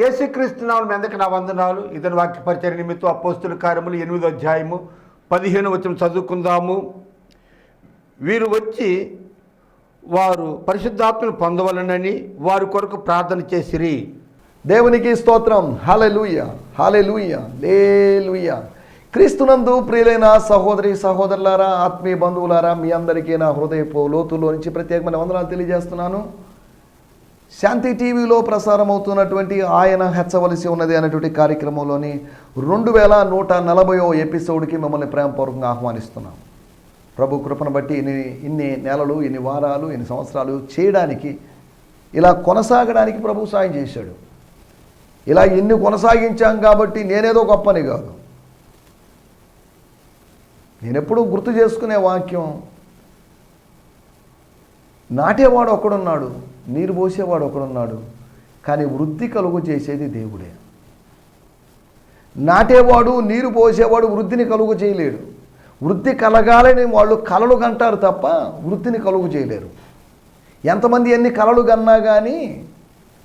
యేసుక్రీస్తు ఎందుకు మీదకి నా వందనాలు. ఇతని వాక్య పరిచయ నిమిత్తం అపోస్తుల కార్యములు ఎనిమిదో అధ్యాయము పదిహేను వచ్చిన చదువుకుందాము. వీరు వచ్చి వారు పరిశుద్ధాత్మను పొందవలనని వారి కొరకు ప్రార్థన చేసిరి. దేవునికి స్తోత్రం. హాలెలూయ లే లూయ క్రీస్తునందు ప్రియులైన సహోదరి సహోదరులారా ఆత్మీయ బంధువులారా మీ అందరికీ నా హృదయపు లోతులో నుంచి ప్రత్యేకమైన వందనాలు తెలియజేస్తున్నాను. శాంతి టీవీలో ప్రసారం అవుతున్నటువంటి ఆయన హెచ్చవలసి ఉన్నది అనేటువంటి కార్యక్రమంలోని రెండు వేల నూట నలభైవ ఎపిసోడ్కి మిమ్మల్ని ప్రేమపూర్వకంగా ఆహ్వానిస్తున్నాం. ప్రభు కృపను బట్టి ఇన్ని ఇన్ని నెలలు ఇన్ని వారాలు ఇన్ని సంవత్సరాలు చేయడానికి ఇలా కొనసాగడానికి ప్రభు సాయం చేశాడు. ఇలా ఇన్ని కొనసాగించాం కాబట్టి నేనేదో గొప్పని కాదు. నేను ఎప్పుడూ గుర్తు చేసుకునే వాక్యం నాటేవాడు ఒకడున్నాడు. నీరు పోసేవాడు ఒకడున్నాడు కానీ వృద్ధి కలుగు చేసేది దేవుడే. నాటేవాడు నీరు పోసేవాడు వృద్ధిని కలుగు చేయలేడు. వృద్ధి కలగాలని వాళ్ళు కలలు కంటారు తప్ప వృద్ధిని కలుగు చేయలేరు. ఎంతమంది ఎన్ని కలలు కన్నా కానీ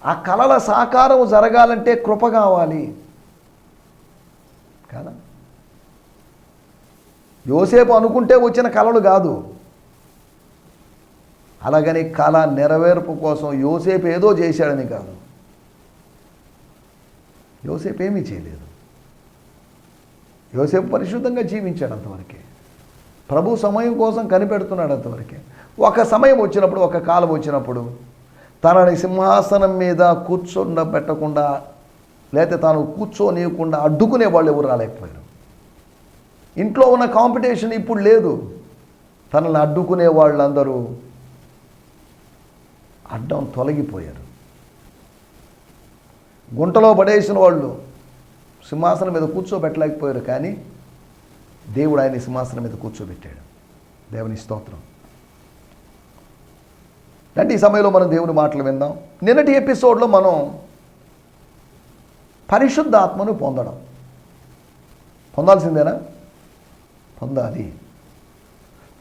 ఆ కళల సాకారం జరగాలంటే కృప కావాలి. కదా? యోసేపు అనుకుంటే వచ్చిన కళలు కాదు. అలాగని కళ నెరవేర్పు కోసం యోసేపు ఏదో చేశాడని కాదు. యోసేపు ఏమీ చేయలేదు. యోసేపు పరిశుద్ధంగా జీవించాడు అంతవరకే. ప్రభు సమయం కోసం కనిపెడుతున్నాడు అంతవరకే. ఒక సమయం వచ్చినప్పుడు ఒక కాలం వచ్చినప్పుడు తనని సింహాసనం మీద కూర్చోబెట్టకుండా లేకపోతే తాను కూర్చోనియకుండా అడ్డుకునే వాళ్ళు ఎవరు రాలేకపోయారు. ఇంట్లో ఉన్న కాంపిటీషన్ ఇప్పుడు లేదు. తనని అడ్డుకునే వాళ్ళందరూ అడ్డం తొలగిపోయారు. గుంటలో పడేసిన వాళ్ళు సింహాసనం మీద కూర్చోబెట్టలేకపోయారు కానీ దేవుడు ఆయన సింహాసనం మీద కూర్చోబెట్టాడు. దేవుని స్తోత్రం. అంటే ఈ సమయంలో మనం దేవుని మాటలు విందాం. నిన్నటి ఎపిసోడ్లో మనం పరిశుద్ధాత్మను పొందడం. పొందాల్సిందేనా? పొందాలి.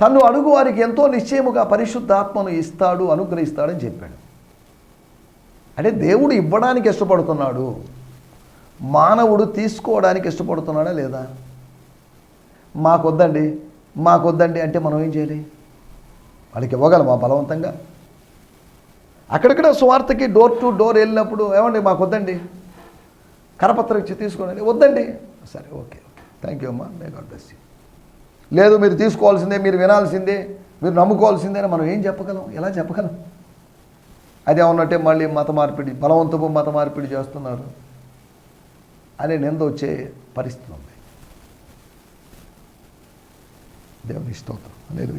తను అడుగు వారికి ఎంతో నిశ్చయముగా పరిశుద్ధాత్మను ఇస్తాడు అనుగ్రహిస్తాడని చెప్పాడు. అంటే దేవుడు ఇవ్వడానికి ఇష్టపడుతున్నాడు. మానవుడు తీసుకోవడానికి ఇష్టపడుతున్నాడా లేదా? మాకొద్దండి మాకొద్దండి అంటే మనం ఏం చేయాలి? వాళ్ళకి ఇవ్వగలమా బలవంతంగా? అక్కడక్కడ స్వార్థకి డోర్ టు డోర్ వెళ్ళినప్పుడు ఏమండి మాకు వద్దండి కరపత్రం ఇచ్చి తీసుకోండి. వద్దండి. సరే ఓకే ఓకే. థ్యాంక్ యూ అమ్మా. మే గాడ్ బ్లెస్ యూ లేదు మీరు తీసుకోవాల్సిందే మీరు వినాల్సిందే మీరు నమ్ముకోవాల్సిందే అని మనం ఏం చెప్పగలం? ఎలా చెప్పగలం? అది ఉన్నట్టే మళ్ళీ మత మార్పిడి బలవంతపు మత మార్పిడి చేస్తున్నారు అనే నింద వచ్చే పరిస్థితి ఉంది. దేవుని స్తోత్రం. లేదు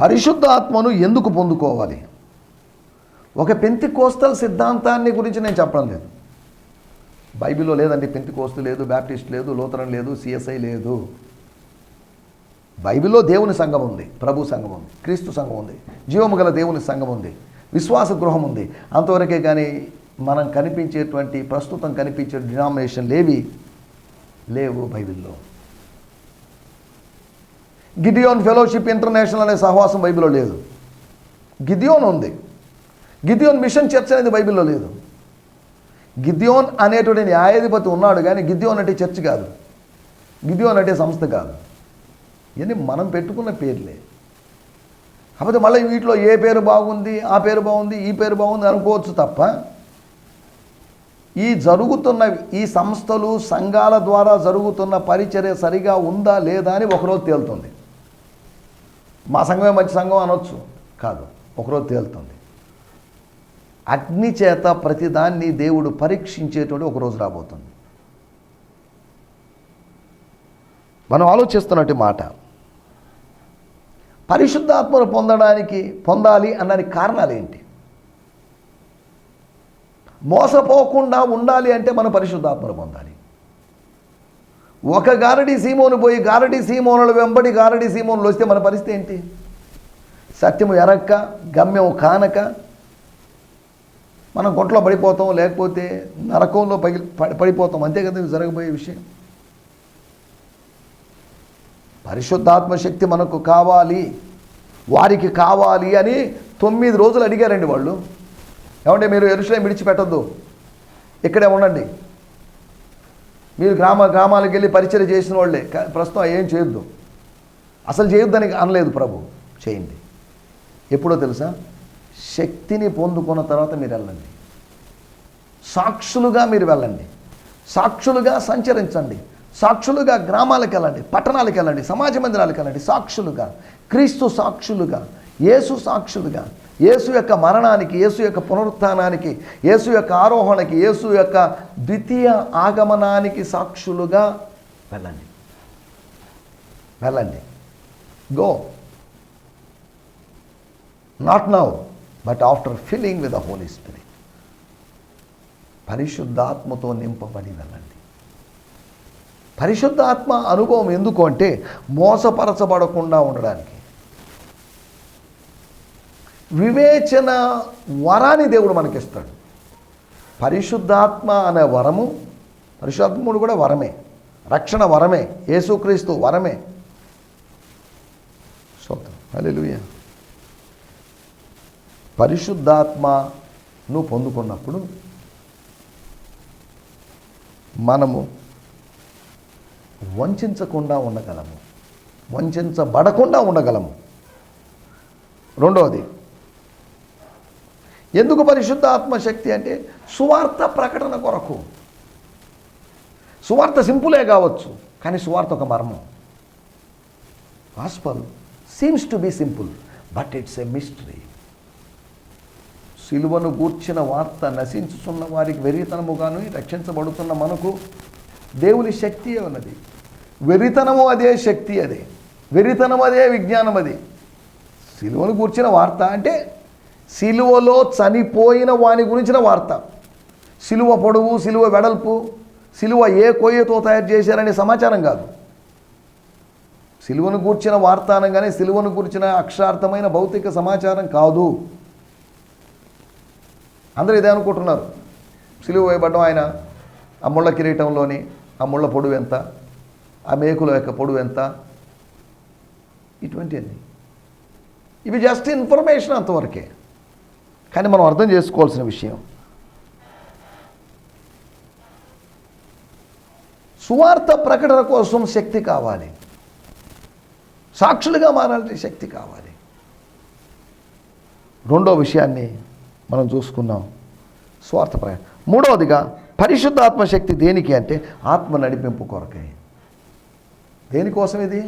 పరిశుద్ధ ఆత్మను ఎందుకు పొందుకోవాలి? ఒక పెంతి కోస్తల్ సిద్ధాంతాన్ని గురించి నేను చెప్పడం లేదు. బైబిల్లో లేదండి పెంతి కోస్తు లేదు బ్యాప్టిస్ట్ లేదు లోతరన్ లేదు సిఎస్ఐ లేదు. బైబిల్లో దేవుని సంఘం ఉంది ప్రభు సంఘం ఉంది క్రీస్తు సంఘం ఉంది జీవము గల దేవుని సంఘం ఉంది విశ్వాస గృహం ఉంది. అంతవరకే కానీ మనం కనిపించేటువంటి ప్రస్తుతం కనిపించే డినామినేషన్ లేవి లేవు బైబిల్లో. గిదియోన్ ఫెలోషిప్ ఇంటర్నేషనల్ అనే సహవాసం బైబిల్లో లేదు. గిదియోన్ ఉంది. గిదియోన్ మిషన్ చర్చ్ అనేది బైబిల్లో లేదు. గిద్యోన్ అనేటువంటి న్యాయాధిపతి ఉన్నాడు కానీ గిద్యోన్ అంటే చర్చ్ కాదు. గిద్యోన్ అంటే సంస్థ కాదు. ఇవన్నీ మనం పెట్టుకున్న పేర్లే. కాకపోతే మళ్ళీ వీటిలో ఏ పేరు బాగుంది ఆ పేరు బాగుంది ఈ పేరు బాగుంది అనుకోవచ్చు తప్ప ఈ జరుగుతున్న ఈ సంస్థలు సంఘాల ద్వారా జరుగుతున్న పరిచర్య సరిగా ఉందా లేదా అని ఒకరోజు తేలుతుంది. మా సంఘమే మంచి సంఘం అనొచ్చు. కాదు. ఒకరోజు తేలుతుంది. అగ్ని చేత ప్రతిదాన్ని దేవుడు పరీక్షించేటువంటి ఒకరోజు రాబోతుంది. మనం ఆలోచిస్తున్నట్టు మాట. పరిశుద్ధాత్మను పొందడానికి పొందాలి అన్నది కారణాలు ఏంటి మోసపోకుండా ఉండాలి అంటే మనం పరిశుద్ధాత్మను పొందాలి. ఒక గారడి సీమోను పోయి గారడి సీమోనుల వెంబడి గారడి సీమోనులు వస్తే మన పరిస్థితి ఏంటి? సత్యము ఎరక్క గమ్యం కానక మనం గుంటలో పడిపోతాం లేకపోతే నరకంలో పగి పడి- పడిపోతాం. అంతే కదా జరగబోయే విషయం. పరిశుద్ధాత్మ శక్తి మనకు కావాలి వారికి కావాలి అని తొమ్మిది రోజులు అడిగారండి వాళ్ళు. ఏమంటే మీరు ఎరుసలేం విడిచిపెట్టద్దు. ఇక్కడే ఉండండి. మీరు గ్రామ గ్రామాలకు వెళ్ళి పరిచయం చేసిన వాళ్ళే. ప్రస్తుతం ఏం చేయొద్దు. అసలు చేయొద్దని అనలేదు ప్రభు. చేయండి. ఎప్పుడో తెలుసా? శక్తిని పొందుకున్న తర్వాత మీరు వెళ్ళండి. సాక్షులుగా మీరు వెళ్ళండి. సాక్షులుగా సంచరించండి. సాక్షులుగా గ్రామాలకు వెళ్ళండి. పట్టణాలకు వెళ్ళండి. సమాజ మందిరాలకు వెళ్ళండి. సాక్షులుగా. క్రీస్తు సాక్షులుగా. యేసు సాక్షులుగా. యేసు యొక్క మరణానికి యేసు యొక్క పునరుత్నానికి యేసు యొక్క ఆరోహణకి యేసు యొక్క ద్వితీయ ఆగమనానికి సాక్షులుగా వెళ్ళండి. వెళ్ళండి. Go. Not now. But after filling with the holy spirit పరిశుద్ధాత్మతో నింపబడి వెళ్ళండి. పరిశుద్ధాత్మ అనుభవం ఎందుకు అంటే మోసపరచబడకుండా ఉండడానికి. వివేచన వరాన్ని దేవుడు మనకిస్తాడు. పరిశుద్ధాత్మ అనే వరము పరిశుద్ధాత్ముడు కూడా వరమే. రక్షణ వరమే. యేసుక్రీస్తు వరమే. స్తోత్రం. హల్లెలూయా. పరిశుద్ధాత్మను పొందుకున్నప్పుడు మనము వంచకుండా ఉండగలము. వంచబడకుండా ఉండగలము. రెండవది ఎందుకు పరిశుద్ధ ఆత్మశక్తి అంటే సువార్త ప్రకటన కొరకు. సువార్త సింపులే కావచ్చు కానీ సువార్త ఒక మర్మం. Gospel seems to be simple but it's a mystery సిలువను గూర్చిన వార్త నశించుతున్న వారికి వెరితనముగాను రక్షించబడుతున్న మనకు దేవుని శక్తి ఉన్నది వెరితనము అదే శక్తి అదే. వెరితనం అదే విజ్ఞానం అది. సిలువను గూర్చిన వార్త అంటే సిలువలో చనిపోయిన వాని గురించిన వార్త. సిలువ పొడవు సిలువ వెడల్పు సిలువ ఏ కొయ్యతో తయారు చేశారనే సమాచారం కాదు. సిలువను గూర్చిన వార్త అనగానే సిలువను గూర్చిన అక్షార్థమైన భౌతిక సమాచారం కాదు. అందరూ ఇదే అనుకుంటున్నారు. సిలువ వేయబడ్డం ఆయన ఆ ముళ్ళ కిరీటంలోని ఆ ముళ్ళ పొడువు ఎంత? ఆ మేకుల యొక్క పొడవు ఎంత? ఇటువంటివన్నీ. ఇవి జస్ట్ ఇన్ఫర్మేషన్ అంతవరకే. కానీ మనం అర్థం చేసుకోవాల్సిన విషయం. సువార్త ప్రకటన కోసం శక్తి కావాలి. సాక్షులుగా మారాలంటే శక్తి కావాలి. రెండో విషయాన్ని మనం చూసుకున్నాం స్వార్థ ప్రయాణం మూడవదిగా పరిశుద్ధాత్మ శక్తి దేనికి అంటే ఆత్మ నడిపింపు కొరకే. దేనికోసం ఇది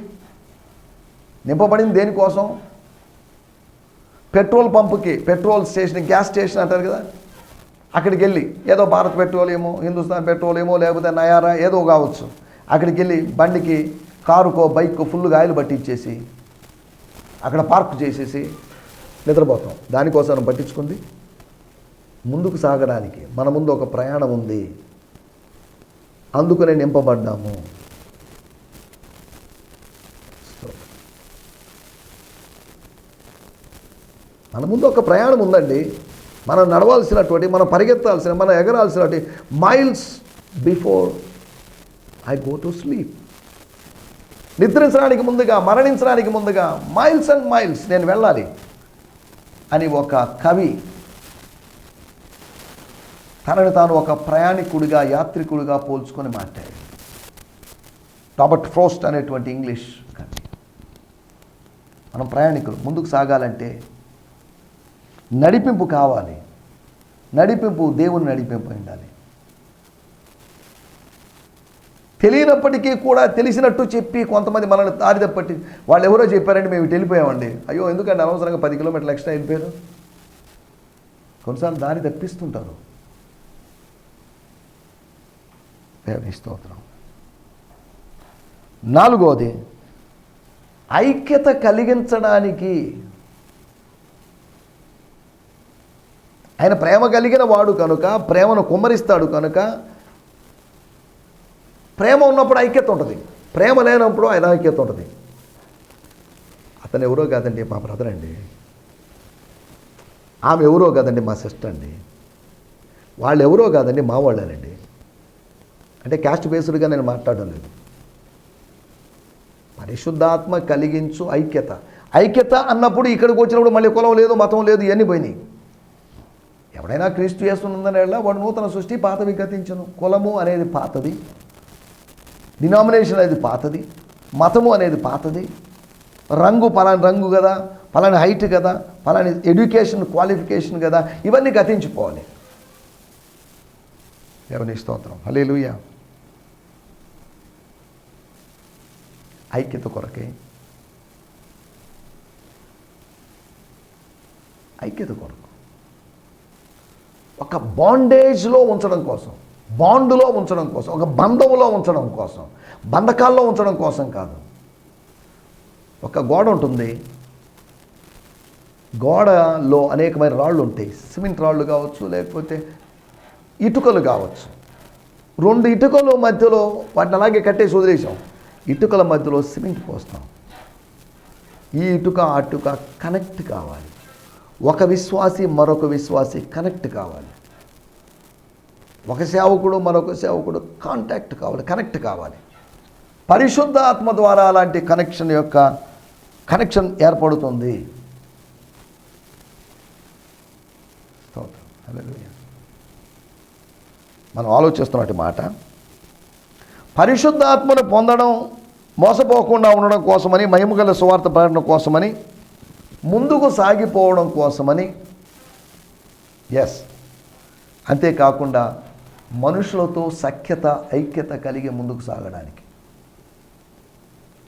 నింపబడింది దేనికోసం? పెట్రోల్ పంపుకి పెట్రోల్ స్టేషన్ గ్యాస్ స్టేషన్ అంటారు కదా? అక్కడికి వెళ్ళి ఏదో భారత్ పెట్రోల్ ఏమో హిందుస్థాన్ పెట్రోల్ ఏమో లేకపోతే నయారా ఏదో కావచ్చు. అక్కడికి వెళ్ళి బండికి కారుకో బైక్ ఫుల్గా ఆయిల్ పట్టించేసి అక్కడ పార్క్ చేసేసి నిద్రపోతాం. దానికోసం పట్టించుకుంది? ముందుకు సాగడానికి మన ముందు ఒక ప్రయాణం ఉంది. అందుకనే నింపబడ్డాము. మన ముందు ఒక ప్రయాణం ఉందండి. మనం నడవాల్సినటువంటి మనం పరిగెత్తాల్సిన మనం ఎగరాల్సినటువంటి miles before I go to sleep నిద్రించడానికి ముందుగా మరణించడానికి ముందుగా మైల్స్ అండ్ మైల్స్ నేను వెళ్ళాలి అని ఒక కవి తనని తాను ఒక ప్రయాణికుడిగా యాత్రికుడిగా పోల్చుకొని మాట్లాడాడు. రాబర్ట్ ఫ్రోస్ట్ అనేటువంటి ఇంగ్లీష్ కవి. మనం ప్రయాణికులు ముందుకు సాగాలంటే నడిపింపు కావాలి. నడిపింపు దేవుని నడిపింపు ఉండాలి. తెలియనప్పటికీ కూడా తెలిసినట్టు చెప్పి కొంతమంది మనల్ని దారి తప్పట్టి వాళ్ళు ఎవరో చెప్పారంటే మేము వెళ్ళిపోయామండి. అయ్యో ఎందుకంటే అనవసరంగా పది కిలోమీటర్లు ఎక్స్ట్రా వెళ్ళిపోయారు? కొన్నిసార్లు దారి తప్పిస్తుంటారు. దేవుని స్తోత్రం. నాలుగోది ఐక్యత కలిగించడానికి ఆయన ప్రేమ కలిగిన వాడు కనుక ప్రేమను కుమ్మరిస్తాడు కనుక ప్రేమ ఉన్నప్పుడు ఐక్యత ఉంటుంది. ప్రేమ లేనప్పుడు ఆయన ఐక్యత ఉంటుంది. అతను ఎవరో కాదండి మా బ్రదర్ అండి. ఆమె ఎవరో కాదండి మా సిస్టర్ అండి. వాళ్ళు ఎవరో కాదండి మా వాళ్ళేనండి. అంటే క్యాస్ట్ బేస్డ్గా నేను మాట్లాడడం లేదు. పరిశుద్ధాత్మ కలిగించు ఐక్యత. ఐక్యత అన్నప్పుడు ఇక్కడికి వచ్చినప్పుడు మళ్ళీ కులం లేదు మతం లేదు ఇవన్నీ పోయినాయి. ఎవడైనా క్రీస్తు చేస్తున్నదని వాడు నూతన సృష్టి పాతవి గతించను. కులము అనేది పాతది. డినామినేషన్ అనేది పాతది. మతము అనేది పాతది. రంగు పలాని రంగు కదా పలాని హైట్ కదా పలాని ఎడ్యుకేషన్ క్వాలిఫికేషన్ కదా ఇవన్నీ గతించిపోవాలి. ఎవరి స్తోత్రం. హల్లెలూయా. ఐక్యత కొరకే ఐక్యత కొరకు ఒక బాండేజ్లో ఉంచడం కోసం బాండులో ఉంచడం కోసం ఒక బంధంలో ఉంచడం కోసం బంధకాల్లో ఉంచడం కోసం కాదు ఒక గోడ ఉంటుంది గోడలో అనేకమైన రాళ్ళు ఉంటాయి సిమెంట్ రాళ్ళు కావచ్చు లేకపోతే ఇటుకలు కావచ్చు రెండు ఇటుకలు మధ్యలో వాటిని అలాగే కట్టేసి వదిలేసాం ఇటుకల మధ్యలో సిమెంట్ పోస్తాం. ఈ ఇటుక అటుక కనెక్ట్ కావాలి. ఒక విశ్వాసి మరొక విశ్వాసి కనెక్ట్ కావాలి. ఒక సేవకుడు మరొక సేవకుడు కాంటాక్ట్ కావాలి కనెక్ట్ కావాలి. పరిశుద్ధ ఆత్మ ద్వారా అలాంటి కనెక్షన్ యొక్క కనెక్షన్ ఏర్పడుతుంది. మనం ఆలోచిస్తున్నట్టు మాట పరిశుద్ధాత్మను పొందడం మోసపోకుండా ఉండడం కోసమని మహిమగల సువార్త ప్రకటన కోసమని ముందుకు సాగిపోవడం కోసమని ఎస్ అంతేకాకుండా మనుషులతో సఖ్యత ఐక్యత కలిగి ముందుకు సాగడానికి.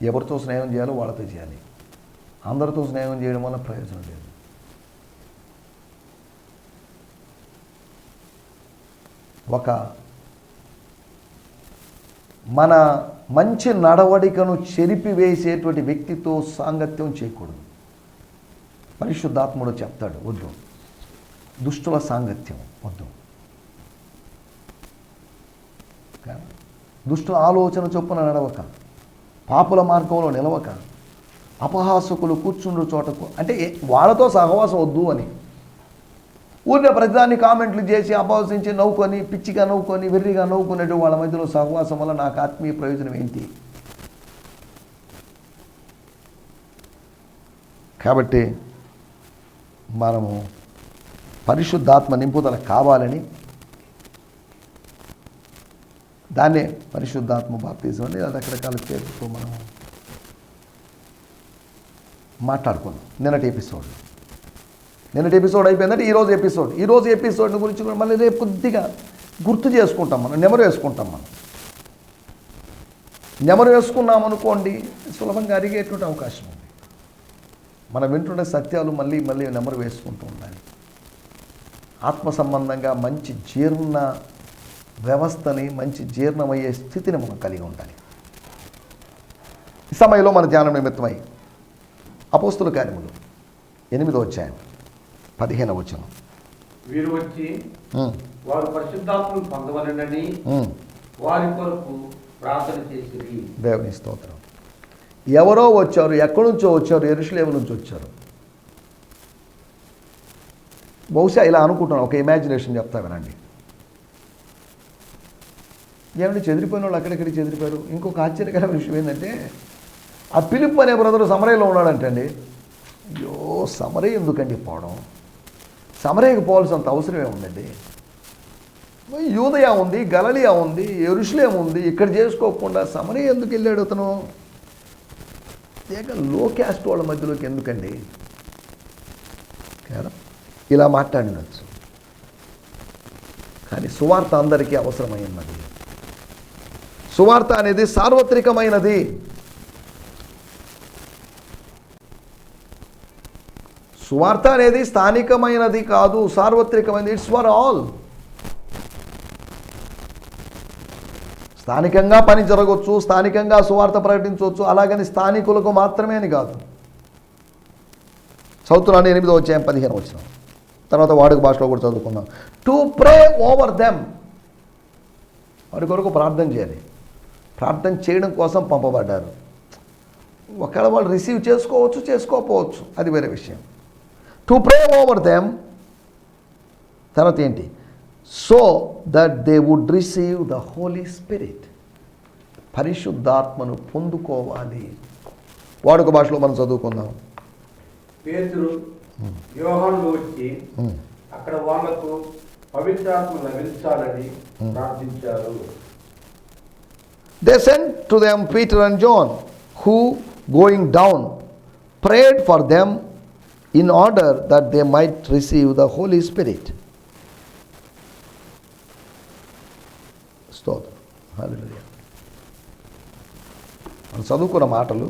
ఎవరితో స్నేహం చేయాలో వాళ్ళతో చేయాలి. అందరితో స్నేహం చేయడం వల్ల ప్రయోజనం లేదు. ఒక మన మంచి నడవడికను చెరిపివేసేటువంటి వ్యక్తితో సాంగత్యం చేయకూడదు. పరిశుద్ధాత్ముడు చెప్తాడు వద్దు. దుష్టుల సాంగత్యం వద్దు. దుష్టుల ఆలోచన చొప్పున నడవక. పాపుల మార్గంలో నిలవక. అపహాసకులు కూర్చుండు చోటకు. అంటే వాళ్ళతో సహవాసం వద్దు అని. ఊరిలో ప్రతిదాన్ని కామెంట్లు చేసి అపవసించి నవ్వుకొని పిచ్చిగా నవ్వుకొని వెర్రిగా నవ్వుకునేటు వాళ్ళ మధ్యలో సహవాసం వల్ల నాకు ఆత్మీయ ప్రయోజనం ఏంటి? కాబట్టి మనము పరిశుద్ధాత్మ నింపుదల కావాలని దాన్నే పరిశుద్ధాత్మ బాప్తీసం అని రకరకాల పేరుతో మనం మాట్లాడుకున్నాం. నిన్నటి ఎపిసోడ్లో నిన్నటి ఎపిసోడ్ అయిపోయిందంటే ఈరోజు ఎపిసోడ్ ఈరోజు ఎపిసోడ్ గురించి కూడా మళ్ళీ రేపు కొద్దిగా గుర్తు చేసుకుంటాం మనం నెమరు వేసుకుంటాం మనం. నెమరు వేసుకున్నాం అనుకోండి సులభంగా అరిగేటువంటి అవకాశం ఉంది. మనం వింటున్న సత్యాలు మళ్ళీ మళ్ళీ నెమరు వేసుకుంటూ ఉండాలి. ఆత్మ సంబంధంగా మంచి జీర్ణ వ్యవస్థని మంచి జీర్ణమయ్యే స్థితిని మనం కలిగి ఉండాలి. ఈ సమయంలో మన ధ్యానం నిమిత్తమై అపోస్తుల కార్యములు ఎనిమిదో అధ్యాయం. పదిహేను వచనం. వీరు వచ్చి వారు పరిశుద్ధాత్మను పొందవలనని వారి కొరకు ప్రార్థన చేసిరి. దేవుని స్తోత్రం. ఎవరో వచ్చారు ఎక్కడి నుంచో వచ్చారు ఎరుషులేము నుంచి వచ్చారు? బహుశా ఇలా అనుకుంటున్నాను ఒక ఇమాజినేషన్ చెప్తా వినండి. ఏమంటే చెదిరిపోయిన వాళ్ళు అక్కడెక్కడికి చెదిరిపోయారు? ఇంకొక ఆశ్చర్యకరమైన విషయం ఏంటంటే ఆ పిలుపు అనే బ్రదరు సమరయ్యలో ఉన్నాడంటండి. అయ్యో సమరయ్య ఎందుకండి పోవడం సమరేకి పోవాల్సినంత అవసరమే ఉందండి. యూదయా ఉంది గలలియా ఉంది ఎరుషులేం ఉంది ఇక్కడ చేసుకోకుండా సమరే ఎందుకు వెళ్ళాడు అతను? ఏక లో క్యాస్ట్ వాళ్ళ మధ్యలోకి ఎందుకండి? కదా ఇలా మాట్లాడినచ్చు. కానీ సువార్త అందరికీ అవసరమైనది. సువార్త అనేది సార్వత్రికమైనది. సువార్త అనేది స్థానికమైనది కాదు సార్వత్రికమైనది. ఇట్స్ ఫర్ ఆల్ స్థానికంగా పని జరగవచ్చు స్థానికంగా సువార్త ప్రకటించవచ్చు అలాగని స్థానికులకు మాత్రమే అని కాదు. చదువుతున్నాను ఎనిమిదో వచ్చాయం పదిహేను వచ్చిన. తర్వాత వాడుక భాషలో కూడా చదువుకున్నాం టు ప్రే ఓవర్ దెమ్ వాడి కొరకు ప్రార్థన చేయాలి. ప్రార్థన చేయడం కోసం పంపబడ్డారు. ఒకవేళ వాళ్ళు రిసీవ్ చేసుకోవచ్చు చేసుకోకపోవచ్చు. అది వేరే విషయం. టు ప్రే ఓవర్ దెమ్ తర్వాత ఏంటి? So that they would receive the holy spirit పరిశుద్ధాత్మను పొందుకోవాలి. వాడుక భాషలో మనం చదువుకుందాం. పేతురు యోహాను వచ్చి అక్కడ వాళ్ళకు పవిత్రాత్మ లభించాలని ప్రార్థించారు. They sent to them Peter and John, who, going down, prayed for them in order that they might receive the Holy Spirit. స్తోత్రం మనం చదువుకున్న మాటలు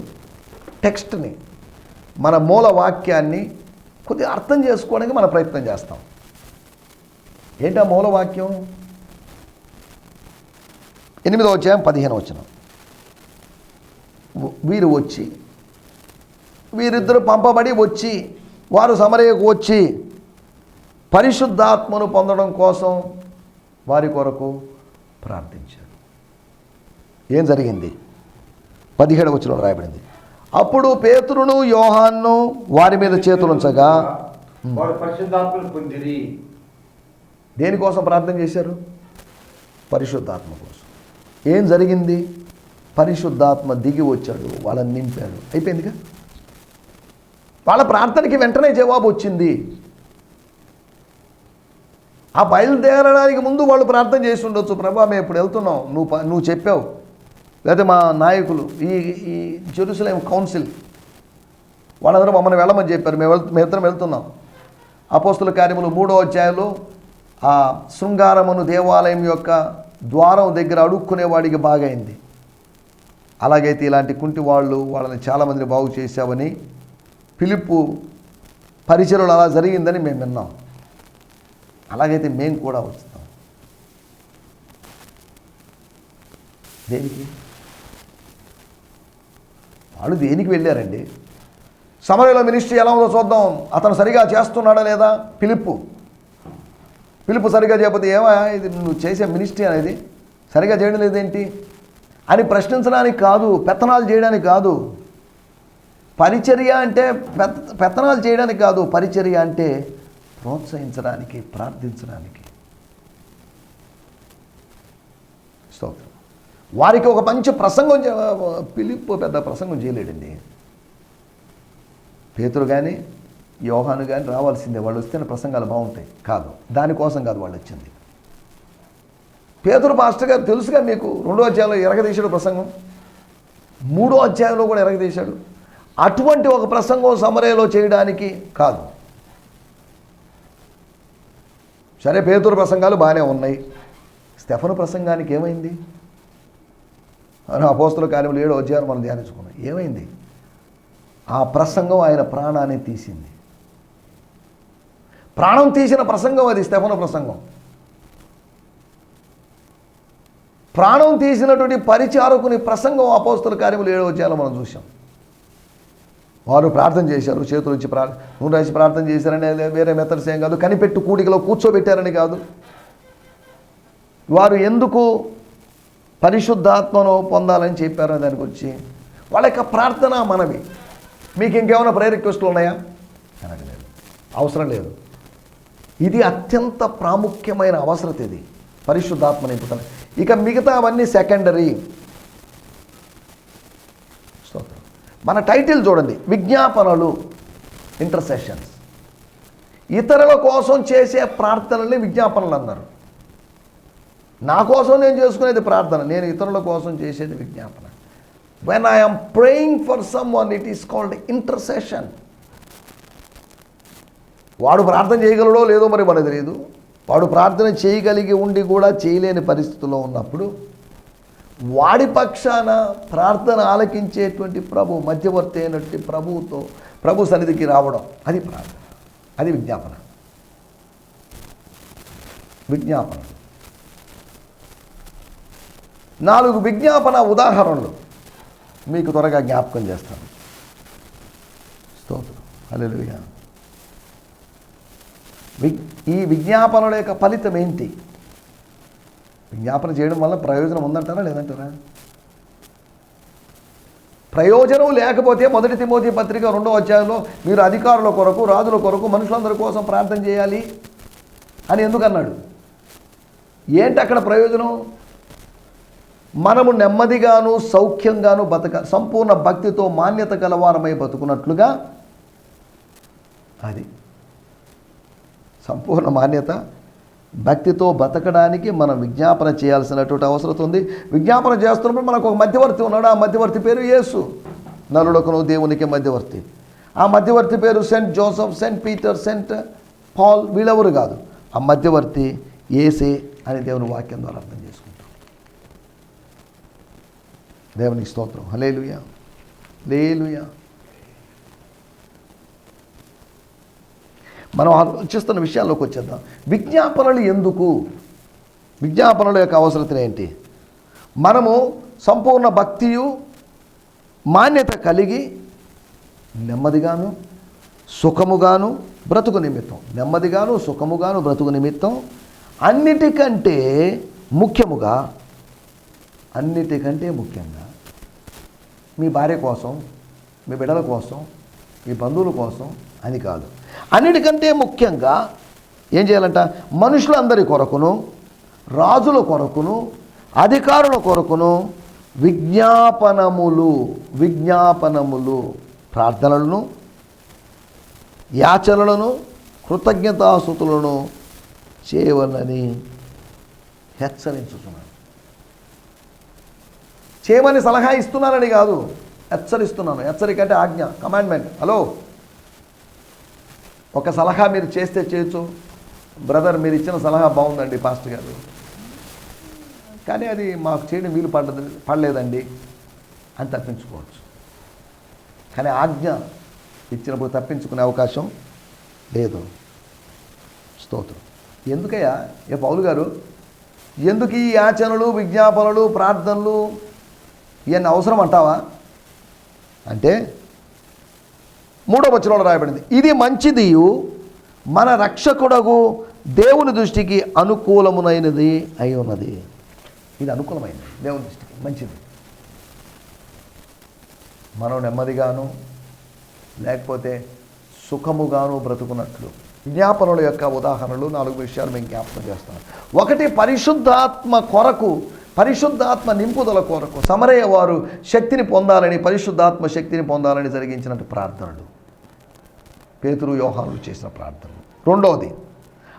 టెక్స్ట్ని మన మూల వాక్యాన్ని కొద్దిగా అర్థం చేసుకోవడానికి మన ప్రయత్నం చేస్తాం. ఏంటా మూల వాక్యం? ఎనిమిదో అధ్యాయం పదిహేను వచ్చిన వీరు వచ్చి వీరిద్దరు పంపబడి వచ్చి వారు సమరయకు వచ్చి పరిశుద్ధాత్మను పొందడం కోసం వారి కొరకు ప్రార్థించారు. ఏం జరిగింది? పదిహేడు వచ్చిన రాయబడింది. అప్పుడు పేతురును యోహాన్ను వారి మీద చేతులుంచగా వారు పరిశుద్ధాత్మను పొందిరి. దేనికోసం ప్రార్థన చేశారు? పరిశుద్ధాత్మ కోసం. ఏం జరిగింది? పరిశుద్ధాత్మ దిగి వచ్చాడు వాళ్ళని నింపాడు. అయిపోయిందిగా? వాళ్ళ ప్రార్థనకి వెంటనే జవాబు వచ్చింది. ఆ బయలుదేరడానికి ముందు వాళ్ళు ప్రార్థన చేసి ఉండొచ్చు. ప్రభా మేము ఇప్పుడు వెళ్తున్నాం. నువ్వు నువ్వు చెప్పావు. లేదా మా నాయకులు ఈ ఈ జెరూసలేం కౌన్సిల్ వాళ్ళందరూ మమ్మల్ని వెళ్ళమని చెప్పారు. మేము వెళ్ మేమిద్దరం వెళ్తున్నాం. అపోస్తుల కార్యములు మూడో అధ్యాయంలో ఆ శృంగారమును దేవాలయం యొక్క ద్వారం దగ్గర అడుక్కునేవాడికి బాగైంది. అలాగైతే ఇలాంటి కుంటి వాళ్ళు వాళ్ళని చాలామందిని బాగు చేశావని పిలుపు పరిచయలు అలా జరిగిందని మేము విన్నాం. అలాగైతే మేము కూడా వస్తాం దేనికి? వాళ్ళు దేనికి వెళ్ళారండి? సమరలో మినిస్ట్రీ ఎలా ఉందో చూద్దాం. అతను సరిగా చేస్తున్నాడా లేదా? పిలుపు పిలుపు సరిగా చేయకపోతే ఏమా? ఇది నువ్వు చేసే మినిస్ట్రీ అనేది సరిగా చేయడం లేదేంటి? అని ప్రశ్నించడానికి కాదు పెత్తనాలు చేయడానికి కాదు. పరిచర్య అంటే పెత్త పెత్తనాలు చేయడానికి కాదు పరిచర్య అంటే ప్రోత్సహించడానికి ప్రార్థించడానికి. స్తోత్రం. వారికి ఒక మంచి ప్రసంగం చే- పిలుపు పెద్ద ప్రసంగం చేయలేడండి. పేతురు కానీ యోహాను కానీ రావాల్సిందే. వాళ్ళు వస్తేనే ప్రసంగాలు బాగుంటాయి. కాదు. దానికోసం కాదు వాళ్ళు వచ్చింది. పేతురు పాస్టర్ గారు తెలుసుగా మీకు రెండో అధ్యాయంలో ఎరగదీశాడు ప్రసంగం. మూడో అధ్యాయంలో కూడా ఎరగదీశాడు. అటువంటి ఒక ప్రసంగం సమరయలో చేయడానికి కాదు. సరే పేతురు ప్రసంగాలు బాగానే ఉన్నాయి. స్టెఫను ప్రసంగానికి ఏమైంది? అని అపోస్తుల కార్యములు ఏడు అధ్యాయం మనం ధ్యానించుకున్నాం. ఏమైంది? ఆ ప్రసంగం ఆయన ప్రాణాన్ని తీసింది. ప్రాణం తీసిన ప్రసంగం అది స్టెఫను ప్రసంగం. ప్రాణం తీసినటువంటి పరిచారకుని ప్రసంగం అపోస్తుల కార్యములు ఏడో అధ్యాయంలో మనం చూసాం వారు ప్రార్థన చేశారు చేతులు ఇచ్చి ప్రా నూనె రాసి ప్రార్థన చేశారని వేరే మెథడ్స్ ఏం కాదు కనిపెట్టు కూడికలో కూర్చోబెట్టారని కాదు. వారు ఎందుకు పరిశుద్ధాత్మను పొందాలని చెప్పారో దానికి వచ్చి వాళ్ళ యొక్క ప్రార్థన మనవి. మీకు ఇంకేమైనా ప్రేయర్ రిక్వెస్ట్లు ఉన్నాయా? అనగలేదు అవసరం లేదు. ఇది అత్యంత ప్రాముఖ్యమైన అవసరత ఇది పరిశుద్ధాత్మ నింపుతాను ఇక మిగతా అవన్నీ సెకండరీ స్తోత్రం మన టైటిల్ చూడండి విజ్ఞాపనలు ఇంటర్సెషన్స్ ఇతరుల కోసం చేసే ప్రార్థనల్ని విజ్ఞాపనలు అన్నారు. నా కోసం నేను చేసుకునేది ప్రార్థన నేను ఇతరుల కోసం చేసేది విజ్ఞాపన. When I'm praying for someone it is called intercession వాడు ప్రార్థన చేయగలడో లేదో మరి మనకు తెలియదు. వాడు ప్రార్థన చేయగలిగి ఉండి కూడా చేయలేని పరిస్థితిలో ఉన్నప్పుడు వాడి పక్షాన ప్రార్థన ఆలకించేటువంటి ప్రభు మధ్యవర్తి అయినటువంటి ప్రభువుతో ప్రభు సన్నిధికి రావడం అది ప్రార్థన. అది విజ్ఞాపన. విజ్ఞాపన. నాలుగు విజ్ఞాపన ఉదాహరణలు. మీకు త్వరగా జ్ఞాపకం చేస్తాను. స్తోత్రం. అల్లెలుగా విజ్ ఈ విజ్ఞాపనల యొక్క ఫలితం ఏంటి? విజ్ఞాపన చేయడం వల్ల ప్రయోజనం ఉందంటారా లేదంటారా? ప్రయోజనం లేకపోతే మొదటి తిమోతి పత్రిక రెండో అధ్యాయంలో మీరు అధికారుల కొరకు రాజుల కొరకు మనుషులందరి కోసం ప్రార్థన చేయాలి అని ఎందుకు అన్నాడు? ఏంటి అక్కడ ప్రయోజనం? మనము నెమ్మదిగాను సౌఖ్యంగాను బతక సంపూర్ణ భక్తితో మాన్యత గలవారమై బతుకున్నట్లుగా అది. సంపూర్ణ మాన్యత భక్తితో బతకడానికి మనం విజ్ఞాపన చేయాల్సినటువంటి అవసరం ఉంది. విజ్ఞాపన చేస్తున్నప్పుడు మనకు ఒక మధ్యవర్తి ఉన్నాడు. ఆ మధ్యవర్తి పేరు యేసు. నలుడకును దేవునికి మధ్యవర్తి. ఆ మధ్యవర్తి పేరు Saint Joseph Saint Peter Saint Paul వీళ్ళెవరు కాదు. ఆ మధ్యవర్తి ఏసే అని దేవుని వాక్యం ద్వారా అర్థం చేసుకుంటాం. దేవునికి స్తోత్రం. హలేలుయా లేలుయా మనం ఆలోచిస్తున్న విషయాల్లోకి వచ్చేద్దాం. విజ్ఞాపనలు ఎందుకు? విజ్ఞాపనల యొక్క అవసరత ఏంటి? మనము సంపూర్ణ భక్తియు మాన్యత కలిగి నెమ్మదిగాను సుఖముగాను బ్రతుకు నిమిత్తం. నెమ్మదిగాను సుఖముగాను బ్రతుకు నిమిత్తం అన్నిటికంటే ముఖ్యముగా అన్నిటికంటే ముఖ్యంగా మీ భార్య కోసం మీ బిడ్డల కోసం మీ బంధువుల కోసం అని కాదు. అన్నిటికంటే ముఖ్యంగా ఏం చేయాలంట? మనుషులందరి కొరకును రాజుల కొరకును అధికారుల కొరకును విజ్ఞాపనములు విజ్ఞాపనములు ప్రార్థనలను యాచనలను కృతజ్ఞతాసుతులను చేయవలని హెచ్చరించుతున్నాను. చేయమని సలహా ఇస్తున్నానని కాదు హెచ్చరిస్తున్నాను. హెచ్చరిక అంటే ఆజ్ఞ కమాండ్మెంట్ హలో ఒక సలహా మీరు చేస్తే చేయొచ్చు. బ్రదర్ మీరు ఇచ్చిన సలహా బాగుందండి పాస్టర్ గారు. కానీ అది మాకు చేయడం వీలు పడదు పడలేదండి అని తప్పించుకోవచ్చు. కానీ ఆజ్ఞ ఇచ్చినప్పుడు తప్పించుకునే అవకాశం లేదు. స్తోత్రం. ఎందుకయ్యా? ఏ పౌలు గారు ఎందుకు ఈ ఆచరణలు విజ్ఞాపనలు ప్రార్థనలు ఇవన్నీ అవసరం అంటావా? అంటే మూడో వచనంలో రాయబడింది. ఇది మంచిదియు మన రక్షకుడగు దేవుని దృష్టికి అనుకూలమునైనది అయి ఉన్నది. ఇది అనుకూలమైనది దేవుని దృష్టికి మంచిది. మనం నెమ్మదిగాను లేకపోతే సుఖముగాను బ్రతుకున్నట్లు. విజ్ఞాపనల యొక్క ఉదాహరణలు నాలుగు విషయాలు మేము జ్ఞాపకం చేస్తాం ఒకటి పరిశుద్ధాత్మ కొరకు పరిశుద్ధాత్మ నింపుదల కొరకు సమరయ్య వారు శక్తిని పొందాలని పరిశుద్ధాత్మ శక్తిని పొందాలని జరిగించినట్టు ప్రార్థనలు. పేతురు యోహానులు చేసిన ప్రార్థనలు రెండవది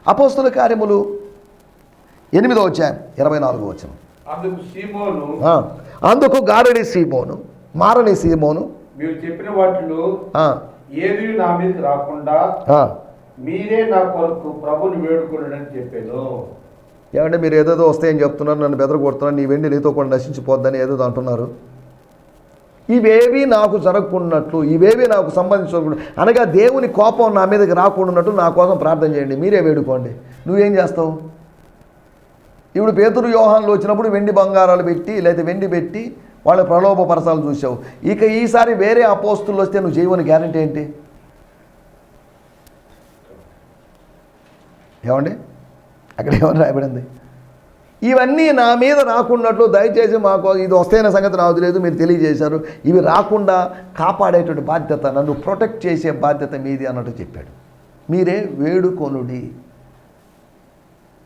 అపోస్తుల కార్యములు ఎనిమిదో వచ్చాయి ఇరవై నాలుగో వచ్చాం అందుకు గారడి సీమోను మారని సీమోను మీరు చెప్పిన వాటిలో ఏది నా మీద రాకుండా. మీరే నా కొరకు ప్రభుని చెప్పాను. ఏమంటే మీరు ఏదేదో వస్తాయని చెప్తున్నారు నన్ను బెదరగొడుతున్నారు నీ వెండి నీతో కూడా నశించిపోద్దని ఏదేదో అంటున్నారు. ఇవేవి నాకు జరగకున్నట్లు ఇవేవి నాకు సంబంధించిన అనగా దేవుని కోపం నా మీదకి రాకుండాన్నట్టు నా కోసం ప్రార్థన చేయండి. మీరే వేడుకోండి. నువ్వేం చేస్తావు? ఇప్పుడు పేతురు యోహాన్లు వచ్చినప్పుడు వెండి బంగారాలు పెట్టి లేదా వెండి పెట్టి వాళ్ళ ప్రలోభపరచాలు చూసావు ఇక ఈసారి వేరే అపోస్తులు వస్తే నువ్వు చేయవని గ్యారంటీ ఏంటి? ఏమండి? అక్కడ ఏమని రాయబడింది? ఇవన్నీ నా మీద రాకున్నట్లు దయచేసి మాకు ఇది వస్తేన సంగతి నాకు తెలియదు మీరు తెలియజేశారు. ఇవి రాకుండా కాపాడేటువంటి బాధ్యత నన్ను ప్రొటెక్ట్ చేసే బాధ్యత మీది అన్నట్టు చెప్పాడు. మీరే వేడుకొనుడి.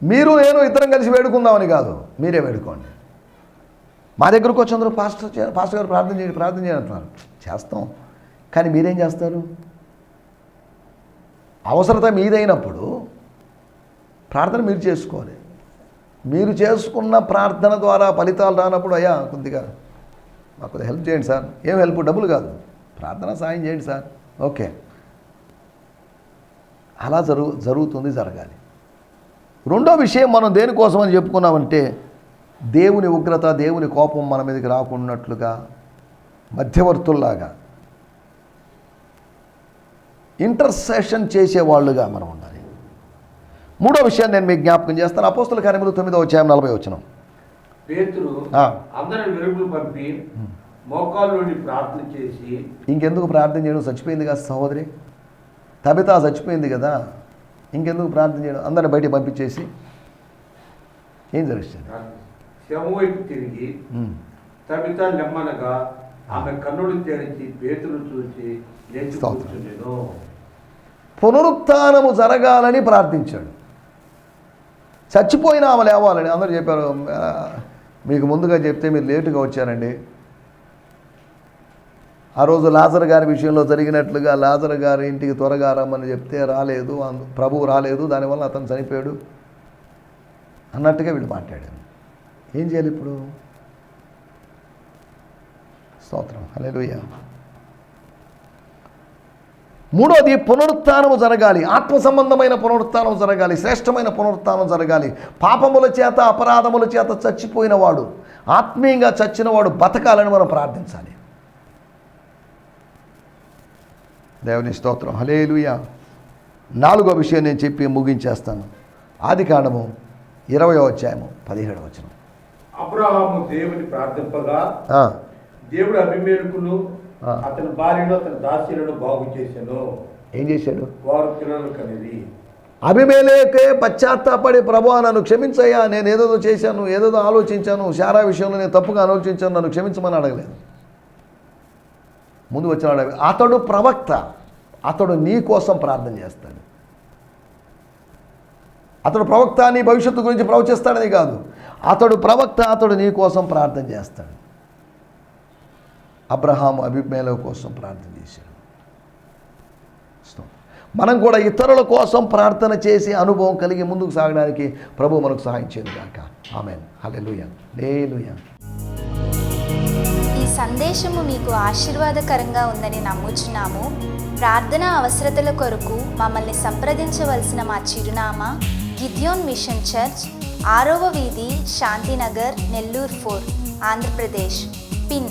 మీరు నేను ఇద్దరం కలిసి వేడుకుందామని కాదు మీరే వేడుకోండి. మా దగ్గరకు వచ్చి అందరూ పాస్టర్ చే- పాస్టర్ గారు ప్రార్థన చేయండి ప్రార్థన చేయాలంటున్నారు చేస్తాం. కానీ మీరేం చేస్తారు? అవసరత మీదైనప్పుడు ప్రార్థన మీరు చేసుకోవాలి. మీరు చేసుకున్న ప్రార్థన ద్వారా ఫలితాలు రానప్పుడు అయ్యా కొద్దిగా మాకు కొద్దిగా హెల్ప్ చేయండి సార్. ఏం హెల్ప్? డబ్బులు కాదు. ప్రార్థన సాయం చేయండి సార్. ఓకే. అలా జరుగు జరుగుతుంది జరగాలి. రెండో విషయం మనం దేనికోసం అని చెప్పుకున్నామంటే దేవుని ఉగ్రత దేవుని కోపం మన మీదకి రాకున్నట్లుగా మధ్యవర్తుల్లాగా ఇంటర్సెషన్ చేసేవాళ్ళుగా మనం ఉండాలి. మూడో విషయాన్ని నేను మీకు జ్ఞాపకం చేస్తాను. అపోస్తుల కార్యములు తొమ్మిదో వచ్చాయం నలభై వచ్చిన ఇంకెందుకు ప్రార్థన చేయడం? చచ్చిపోయింది కదా సహోదరి. తబితా చచ్చిపోయింది కదా. ఇంకెందుకు ప్రార్థన చేయడం? అందరిని బయటికి పంపించేసి ఏం జరుగుతుంది? తిరిగి తబిత ఆమె కన్నుడు తెరిచి చూసి పునరుత్థానము జరగాలని ప్రార్థించాడు. చచ్చిపోయిన ఆమె లేవాలని అందరూ చెప్పారు. మీకు ముందుగా చెప్తే మీరు లేటుగా వచ్చారండి. ఆ రోజు లాజర్ గారి విషయంలో జరిగినట్లుగా లాజర్ గారి ఇంటికి త్వరగా రమ్మని చెప్తే రాలేదు. అందు ప్రభువు రాలేదు. దానివల్ల అతను చనిపోయాడు. అన్నట్టుగా వీళ్ళు మాట్లాడారు. ఏం చేయాలి ఇప్పుడు? స్తోత్రం. అలే మూడోది పునరుత్థానము జరగాలి. ఆత్మ సంబంధమైన పునరుత్థానం జరగాలి. శ్రేష్టమైన పునరుత్థానం జరగాలి. పాపముల చేత అపరాధముల చేత చచ్చిపోయిన వాడు ఆత్మీయంగా చచ్చిన వాడు బతకాలని మనం ప్రార్థించాలి. దేవుని స్తోత్రం. హలేలుయ నాలుగో విషయం నేను చెప్పి ముగించేస్తాను. ఆది కాండము ఇరవయో అధ్యాయము పదిహేడవ వచనం. అబ్రహాము దేవుని ప్రార్థింపగా దేవుడు అభిమేలుకును. అతని భార్యను అతని దాసీలను బాగు చేశాను. ఏం చేశాడు? వారు పిల్లలు కనిది అభిమేలేకే పశ్చాత్తాపడి ప్రభు నన్ను క్షమించయ్యా నేను ఏదేదో చేశాను ఏదేదో ఆలోచించాను శారా విషయంలో నేను తప్పుగా ఆలోచించాను నన్ను క్షమించమని అడగలేదు. ముందు వచ్చిన అడగ అతడు ప్రవక్త అతడు నీ కోసం ప్రార్థన చేస్తాడు. అతడు ప్రవక్త నీ భవిష్యత్తు గురించి ప్రవచిస్తాడని కాదు. అతడు ప్రవక్త అతడు నీ కోసం ప్రార్థన చేస్తాడు. అబ్రహాం అభిమేల కోసం ప్రార్థన చేశాడు మనం కూడా ఇతరుల కోసం ప్రార్థన చేసి అనుభవం కలిగి ముందుకు సాగడానికి ప్రభు మనకు సహాయం చేయగాక కాక ఆమె హల్లెలూయా. ఈ సందేశము మీకు ఆశీర్వాదకరంగా ఉందని నమ్ముచున్నాము. ప్రార్థన అవసరతల కొరకు మమ్మల్ని సంప్రదించవలసిన మా చిరునామా గిద్యోన్ మిషన్ చర్చ్ ఆరవ వీధి శాంతినగర్ నెల్లూరు ఫోర్ ఆంధ్రప్రదేశ్. పిన్